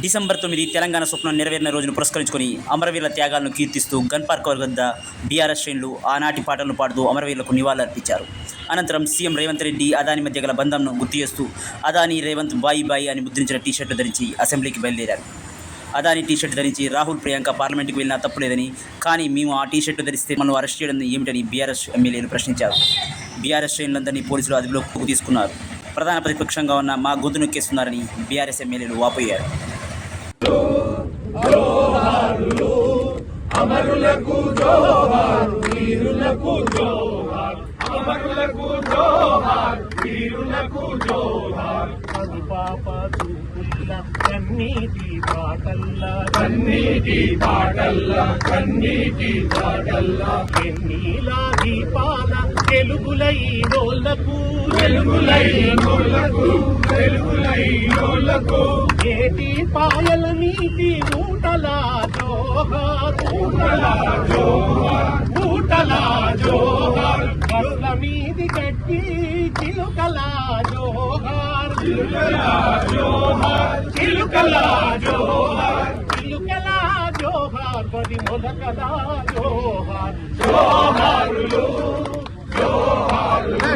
December తొమ్మిది తెలంగాణ స్వప్నం నెరవేరిన రోజును పురస్కరించుకొని అమరవీరుల త్యాగాలను కీర్తిస్తూ గన్ పార్క్ వద్ద బీఆర్ఎస్ శ్రేణులు ఆనాటి పాటలను పాడుతూ అమరవీరులకు నివాళులర్పించారు. అనంతరం సీఎం రేవంత్ రెడ్డి అదాని మధ్య గల బంధంను గుర్తు చేస్తూ అదాని రేవంత్ బాయి బాయి అని ముద్రించిన టీషర్టు ధరించి అసెంబ్లీకి బయలుదేరారు. అదాని టీషర్ట్ ధరించి రాహుల్ ప్రియాంక పార్లమెంట్కి వెళ్ళినా తప్పులేదని కానీ మేము ఆ టీషర్ట్ ధరిస్తే మనం అరెస్ట్ చేయడం ఏమిటని బీఆర్ఎస్ ఎమ్మెల్యేలు ప్రశ్నించారు. బీఆర్ఎస్ శ్రేణులందరినీ పోలీసులు అదుపులోకి తీసుకున్నారు. ప్రధాన ప్రతిపక్షంగా ఉన్న మా గొంతు నొక్కేస్తున్నారని బీఆర్ఎస్ ఎమ్మెల్యేలు వాపోయారు. అమరులకు జోహారు వీరులకు జోహారు పాప చూపుల కన్నీటి పాటల్ల. కన్నీటి పాటల్ల కన్నీటి పాటల్ల. ఎన్నీలా దీపాల తెలుగులై రోళ్ళకు వెలుగులైనోళ్ళకు వెలుగులైనోళ్ళకు ఏటి పాయల నీటి ఊటల మీది కట్టి చిలుకల జోహార్ జోహార్ చిలుకల జోహార్ జోహార్ పది జోహార్ జోహారులు జోహారులు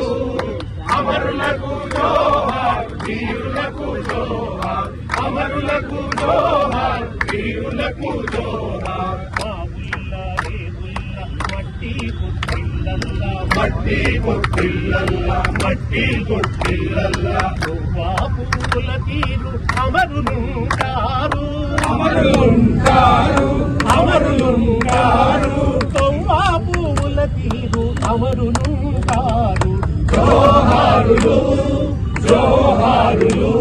అమరులకు జోహార్ వీరులకు జోహార్ అమరులకు జోహార్ వీరులకు జోహార్. మట్టి పుట్టిల్లల్లా మట్టి పొట్టిల్లల్లా మట్టి పొట్టిల్లల్లా పువ్వుల తీరు అమరులుంటారు అమరులుంటారు. అమరులుంటారు తొవ్వా పువ్వుల తీరు అమరులుంటారు. జోహారులు జోహారులు.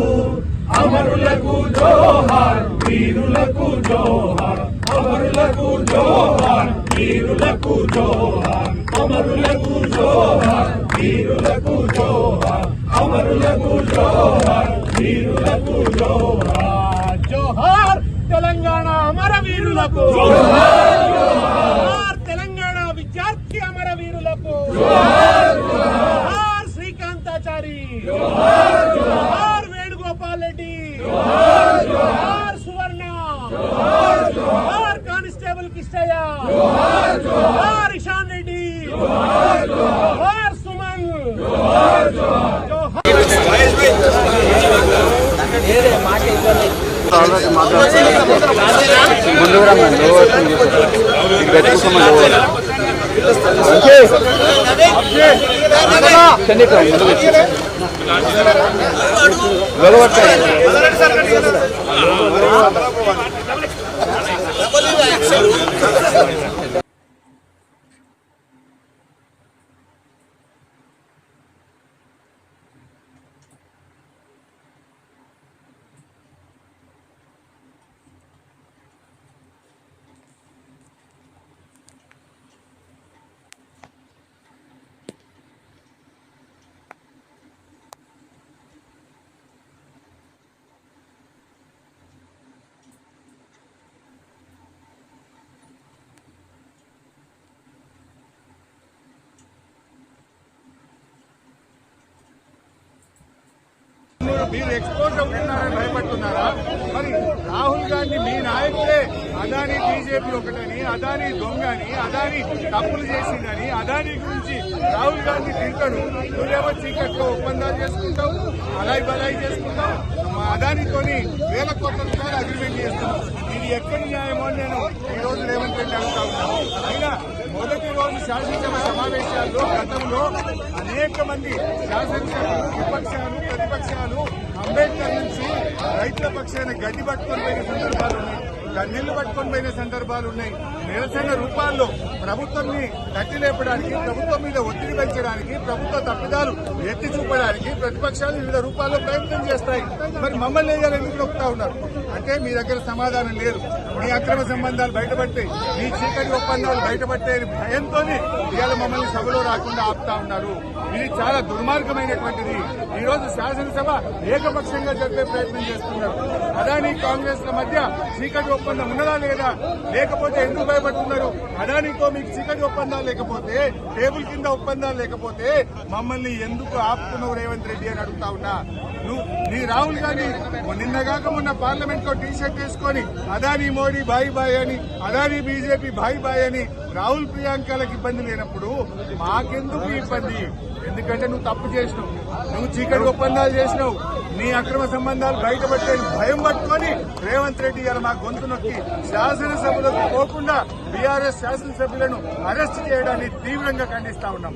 అమరులకు జోహార్ వీరులకు జోహార్. అమరులకు జోహార్ వీరులకు జోహార్. అమరులకు జోహార్ వీరులకు జోహార్. అమరులకు జోహార్ వీరులకు జోహార్. జోహార్ తెలంగాణ అమరవీరులకు జోహార్ తెలంగాణ విద్యార్థి అమరవీరులకు జోహార్ శ్రీకాంతాచారి. జోహార్ వేణుగోపాల్ రెడ్డి జోహార్ సువర్ణ జోహార్ కానిస్టేబుల్ కిష్టయ్య జోహార్ ఇషాన్ రెడ్డి జోహార్ సుమన్ జోహార్ ముందుకు రమ్మని ఇక్కడ పెట్టుకోమని మీరు ఎక్స్పోజ్ అవుతున్నారని భయపడుతున్నారా? మరి రాహుల్ గాంధీ మీ నాయకులే అదాని బీజేపీ ఒకటని అదాని దొంగని అదాని తప్పులు చేసిందని అదాని గురించి రాహుల్ గాంధీ తింటాడు. నువ్వేమో చీకట్లో ఒప్పందాలు చేసుకుంటావు అలాయి బలాయి చేసుకుంటావు. మా అదానితోని వేల కోట్ల రూపాయలు అగ్రిమెంట్ చేస్తున్నావు. ఇది ఎక్కడి న్యాయమో నేను ఈ రోజు రేవంత్ రెడ్డి అడుగుతా ఉన్నాను అయినా మొదటి రోజు శాసనసభ సమావేశాల్లో గతంలో అనేక మంది శాసనసభ విపక్షాలు ప్రతిపక్షాలు అంబేద్కర్ నుంచి రైతుల పక్షాన్ని గడ్డి పట్టుకొని పోయిన సందర్భాలు ఉన్నాయి. కన్నీళ్ళు పట్టుకొని పోయిన సందర్భాలు ఉన్నాయి. నిరసన రూపాల్లో ప్రభుత్వంని తట్టి లేపడానికి ప్రభుత్వం మీద ఒత్తిడి పెంచడానికి ప్రభుత్వ తప్పిదాలు ఎత్తి చూపడానికి ప్రతిపక్షాలు వివిధ రూపాల్లో ప్రయత్నం చేస్తాయి. మరి మమ్మల్ని వేయాలని ఎందుకు నొక్కుతా ఉన్నారు? అంటే మీ దగ్గర సమాధానం లేదు. మీ అక్రమ సంబంధాలు బయటపడతాయి మీ చీకటి ఒప్పందాలు బయటపట్టే భయంతో ఇవాళ మమ్మల్ని సభలో రాకుండా ఆపుతా ఉన్నారు. ఇది చాలా దుర్మార్గమైనటువంటిది. ఈ రోజు శాసనసభ ఏకపక్షంగా జరిపే ప్రయత్నం చేస్తున్నారు. అదాని కాంగ్రెస్ల మధ్య చీకటి ఒప్పందం ఉన్నదా లేదా లేకపోతే ఎందుకు భయపడుతున్నారు? అదానితో మీకు చీకటి ఒప్పందాలు లేకపోతే టేబుల్ కింద ఒప్పందాలు లేకపోతే మమ్మల్ని ఎందుకు ఆపుతున్నావు రేవంత్ రెడ్డి అని అడుగుతా ఉన్నా? నువ్వు నీ రాహుల్ గాంధీ నిన్నగాక మొన్న పార్లమెంట్లో టీ షర్ట్ వేసుకొని అదానీ మోడీ బాయ్ బాయ్ అని అదానీ బీజేపీ బాయ్ బాయ్ అని రాహుల్ ప్రియాంకలకు ఇబ్బంది లేనప్పుడు మాకెందుకు ఇబ్బంది? ఎందుకంటే నువ్వు తప్పు చేసినావు. నువ్వు చీకటి ఒప్పందాలు చేసినావు. నీ అక్రమ సంబంధాలు బయటపట్టే భయం పట్టుకొని రేవంత్ రెడ్డి గారు మా గొంతు నొక్కి శాసనసభలకు పోకుండా బీఆర్ఎస్ శాసనసభ్యులను అరెస్ట్ చేయడాన్ని తీవ్రంగా ఖండిస్తా ఉన్నాం.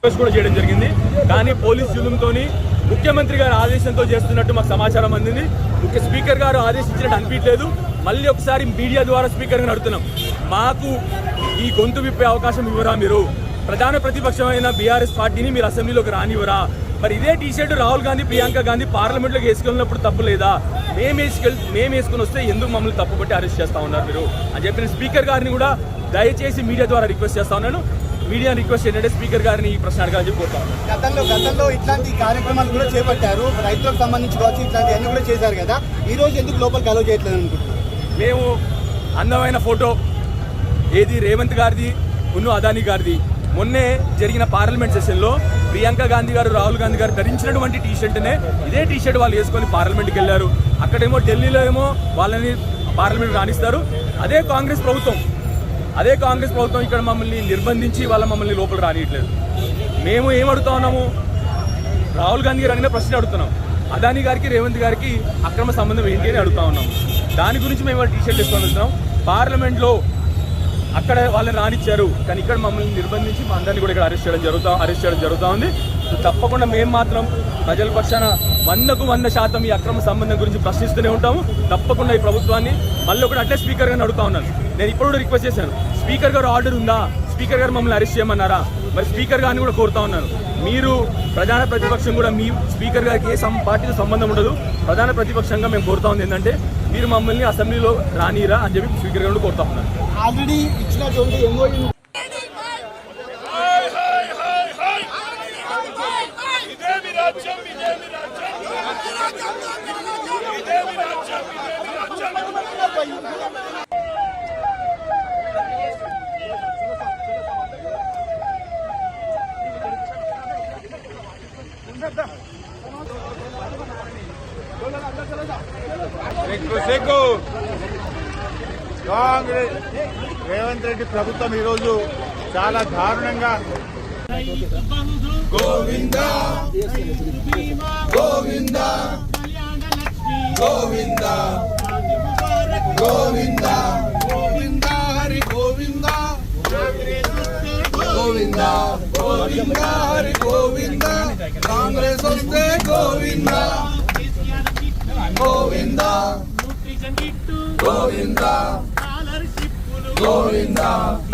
అలా కూడా చేయడం జరిగింది కానీ పోలీస్ ముఖ్యమంత్రి గారు ఆదేశంతో చేస్తున్నట్టు మాకు సమాచారం అందింది. ముఖ్య స్పీకర్ గారు ఆదేశించినట్టు అనిపించలేదు మళ్ళీ ఒకసారి మీడియా ద్వారా స్పీకర్ గారు అడుగుతున్నాం. మాకు ఈ గొంతు విప్పే అవకాశం ఇవ్వరా మీరు? ప్రధాన ప్రతిపక్షమైన బీఆర్ఎస్ పార్టీని మీరు అసెంబ్లీలోకి రానివ్వరా? మరి ఇదే టీ షర్ట్ రాహుల్ గాంధీ ప్రియాంక గాంధీ పార్లమెంట్లోకి వేసుకెళ్ళినప్పుడు తప్పు లేదా? మేము వేసుకెళ్ మేము వేసుకుని వస్తే ఎందుకు మమ్మల్ని తప్పుపట్టి అరెస్ట్ చేస్తా ఉన్నారు మీరు? అని చెప్పిన స్పీకర్ గారిని కూడా దయచేసి మీడియా ద్వారా రిక్వెస్ట్ చేస్తా ఉన్నాను. మీడియా రిక్వెస్ట్ ఏంటంటే స్పీకర్ గారిని ఈ ప్రశ్న అడగాలని చెప్పి కోరుతా ఉన్నాను. గతంలో గతంలో ఇట్లాంటి కార్యక్రమాలు కూడా చేపట్టారు. రైతులకు సంబంధించి కావచ్చు ఇట్లాంటి అన్ని కూడా చేశారు కదా. ఈ రోజు ఎందుకు లోపలికి అలో చేయట్లేదు అనుకుంటున్నారు? మేము అందమైన ఫోటో ఏది రేవంత్ గారిది ఉన్ను అదానీ గారిది. మొన్నే జరిగిన పార్లమెంట్ సెషన్లో ప్రియాంక గాంధీ గారు రాహుల్ గాంధీ గారు ధరించినటువంటి టీ షర్ట్నే ఇదే టీ షర్ట్ వాళ్ళు వేసుకొని పార్లమెంట్కి వెళ్ళారు. అక్కడేమో ఢిల్లీలో ఏమో వాళ్ళని పార్లమెంట్ రాణిస్తారు అదే కాంగ్రెస్ ప్రభుత్వం అదే కాంగ్రెస్ ప్రభుత్వం ఇక్కడ మమ్మల్ని నిర్బంధించి వాళ్ళ మమ్మల్ని లోపల రానియట్లేదు. మేము ఏం అడుగుతా ఉన్నాము? రాహుల్ గాంధీ గారు అడిగిన ప్రశ్న అడుగుతున్నాం. అదాని గారికి రేవంత్ గారికి అక్రమ సంబంధం ఏంటి అని అడుగుతా ఉన్నాం. దాని గురించి మేము టీ షర్ట్ వేసుకొని వెళ్తున్నాం పార్లమెంట్లో అక్కడ వాళ్ళని రానిచ్చారు. కానీ ఇక్కడ మమ్మల్ని నిర్బంధించి మా అందరినీ కూడా ఇక్కడ అరెస్ట్ చేయడం జరుగుతా అరెస్ట్ చేయడం జరుగుతూ ఉంది. తప్పకుండా మేము మాత్రం ప్రజల పక్షాన వందకు వంద శాతం ఈ అక్రమ సంబంధం గురించి ప్రశ్నిస్తూనే ఉంటాము. తప్పకుండా ఈ ప్రభుత్వాన్ని మళ్ళీ ఒకటి అంటే స్పీకర్ గారిని అడుగుతా ఉన్నాను. నేను ఇప్పుడు కూడా రిక్వెస్ట్ చేశాను. స్పీకర్ గారు ఆర్డర్ ఉందా? స్పీకర్ గారు మమ్మల్ని అరెస్ట్ చేయమన్నారా? మరి స్పీకర్ గారిని కూడా కోరుతా ఉన్నాను. మీరు ప్రధాన ప్రతిపక్షం కూడా మీ స్పీకర్ గారికి ఏ పార్టీతో సంబంధం ఉండదు. ప్రధాన ప్రతిపక్షంగా మేము కోరుతా ఉంది ఏంటంటే మీరు మమ్మల్ని అసెంబ్లీలో రానిరా అని చెప్పి స్పీకర్ గారు కోరుతా ఉన్నాను. ఆల్రెడీ ఇచ్చినటువంటి కాంగ్రెస్ రేవంత్ రెడ్డి ప్రభుత్వం ఈరోజు చాలా దారుణంగా గోవింద. గోవింద. గోవింద. గోవింద. గోవింద హరి గోవింద. గోవింద గోవింద. హరి కాంగ్రెస్ వస్తే గోవింద. గోవింద. గోవింద గోవింద.